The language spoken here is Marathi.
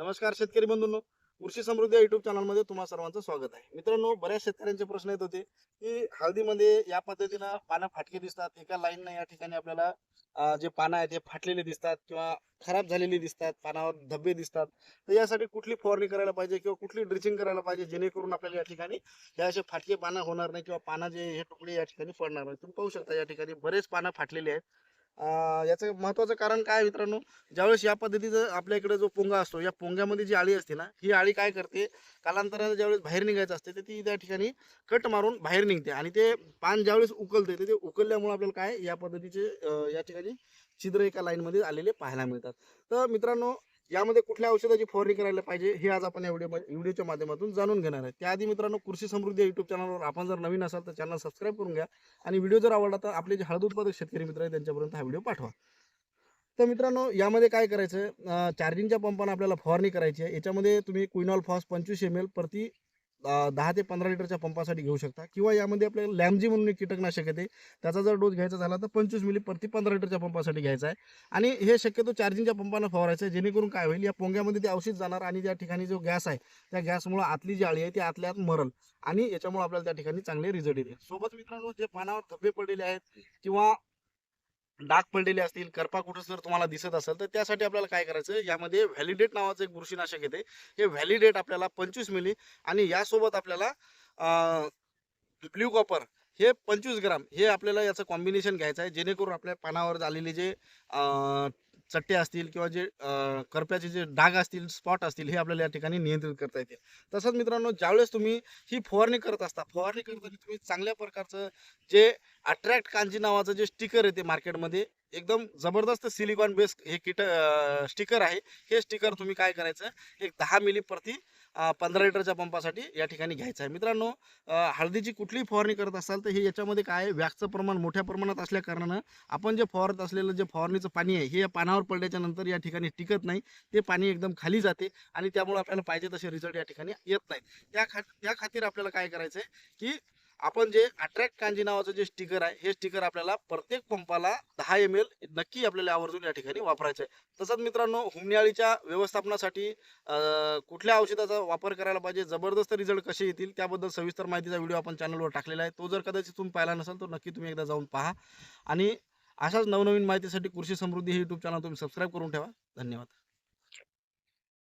नमस्कार शेतकरी बंधूंनो. कृषी समृद्धी युट्यूब चॅनलमध्ये तुम्हा सर्वांचं स्वागत आहे. मित्रांनो बऱ्याच शेतकऱ्यांचे प्रश्न येत होते की हळदीमध्ये या पद्धतीनं पानं फाटके दिसतात एका लाईननं या ठिकाणी आपल्याला जे पानं आहेत ते फाटलेले दिसतात किंवा खराब झालेली दिसतात पानावर धब्बे दिसतात. तर यासाठी कुठली फवारणी करायला पाहिजे किंवा कुठली ड्रिचिंग करायला पाहिजे जेणेकरून आपल्याला या ठिकाणी हे असे फाटके पानं होणार नाही किंवा पानं जे हे तुकडे या ठिकाणी पडणार नाही. तुम्ही पाहू शकता या ठिकाणी बरेच पानं फाटलेले आहेत. याचं महत्वाचं कारण काय मित्रांनो? ज्यावेळेस या पद्धतीचं आपल्या इकडे जो पोंगा असतो या पोंग्यामध्ये जी आळी असते ना ही आळी काय करते? कालांतराने ज्यावेळेस बाहेर निघायचं असते तर ती त्या ठिकाणी कट मारून बाहेर निघते आणि ते पान ज्यावेळेस उकलते तर ते उकलल्यामुळे आपल्याला काय? या पद्धतीचे या ठिकाणी छिद्र एका लाईनमध्ये आलेले पाहायला मिळतात. तर मित्रांनो यामध्ये कुठल्या औषधाची फवारणी करायला पाहिजे हे आज आपण या व्हिडिओ व्हिडिओच्या माध्यमातून जाणून घेणार आहे. त्याआधी मित्रांनो कृषी समृद्धी युट्यूब चॅनलवर आपण जर नवीन असाल तर चॅनल सबस्क्राईब करून घ्या. आणि व्हिडिओ जर आवडला तर आपले जे हळद उत्पादक शेतकरी मित्र आहेत त्यांच्यापर्यंत हा व्हिडिओ पाठवा. तर मित्रांनो यामध्ये काय करायचं? चार्जिंगच्या पंपानं आपल्याला फवारणी करायची आहे. याच्यामध्ये तुम्ही क्विनॉल फॉस पंचवीस एम एल प्रति दहा ते पंधरा लिटरच्या पंपासाठी घेऊ शकता. किंवा यामध्ये आपल्याला लॅमजी म्हणून एक कीटकनाशक येते. त्याचा जर डोस घ्यायचा झाला तर पंचवीस मिली प्रति पंधरा लिटरच्या पंपासाठी घ्यायचा आहे. आणि हे शक्यतो चार्जिंगच्या पंपानं फवारायचं आहे. जेणेकरून काय होईल या पोंग्यामध्ये ते औषध जाणार आणि त्या ठिकाणी जो गॅस आहे त्या गॅसमुळे आतली जी आळी आहे ती आतल्या आत मरल. आणि याच्यामुळे आपल्याला त्या ठिकाणी चांगले रिझल्ट येते सोबत मित्रांनो जे पानावर धब्बे पडलेले आहेत किंवा डाग पडलेले असतील करपा कुठं जर तुम्हाला दिसत असेल तर त्यासाठी आपल्याला काय करायचं यामध्ये व्हॅलिडेट नावाचं एक बुरशीनाशक येते. हे व्हॅलिडेट आपल्याला पंचवीस मिली आणि यासोबत आपल्याला ब्ल्यू कॉपर हे पंचवीस ग्राम हे आपल्याला याचं कॉम्बिनेशन घ्यायचं आहे जेणेकरून आपल्या पानावर झालेले जे चट्टे असतील किंवा जे करप्याचे जे डाग असतील स्पॉट असतील हे आपल्याला या ठिकाणी नियंत्रित करता येते तसंच मित्रांनो ज्यावेळेस तुम्ही ही फवारणी करत असता फवारणी करताना तुम्ही चांगल्या प्रकारचं जे अट्रॅक्ट कांजी नावाचं जे स्टिकर येते मार्केटमध्ये एकदम जबरदस्त सिलिकॉन बेस हे किट स्टिकर आहे. हे स्टिकर तुम्ही काय करायचं? एक दहा मिली प्रति पंधरा लिटरच्या पंपासाठी या ठिकाणी घ्यायचं आहे. मित्रांनो हळदीची कुठलीही फवारणी करत असाल तर हे याच्यामध्ये काय आहे, व्याकचं प्रमाण मोठ्या प्रमाणात असल्या कारणानं आपण जे फवारत असलेलं जे फवारणीचं पाणी आहे हे पानावर पडल्याच्या नंतर या ठिकाणी टिकत नाही. ते पाणी एकदम खाली जाते आणि त्यामुळे आपल्याला पाहिजे तसे रिझल्ट या ठिकाणी येत नाहीत. त्या खा त्या खातीर आपल्याला काय करायचं आहे की आपण जे अट्रॅक्ट कांजी नावाचं जे स्टिकर आहे हे स्टिकर आपल्याला प्रत्येक पंपाला दहा एम एल नक्की आपल्याला आवर्जून या ठिकाणी वापरायचं आहे तसंच मित्रांनो हुमण्याळीच्या व्यवस्थापनासाठी कुठल्या औषधाचा वापर करायला पाहिजे जबरदस्त रिझल्ट कसे येतील त्याबद्दल सविस्तर माहितीचा व्हिडिओ आपण चॅनलवर टाकलेला आहे. तो जर कदाचित तुम्ही पाहिला नसेल तर नक्की तुम्ही एकदा जाऊन पहा. आणि अशाच नवनवीन माहितीसाठी कृषी समृद्धी हे यूट्यूब चॅनल तुम्ही सबस्क्राईब करून ठेवा. धन्यवाद.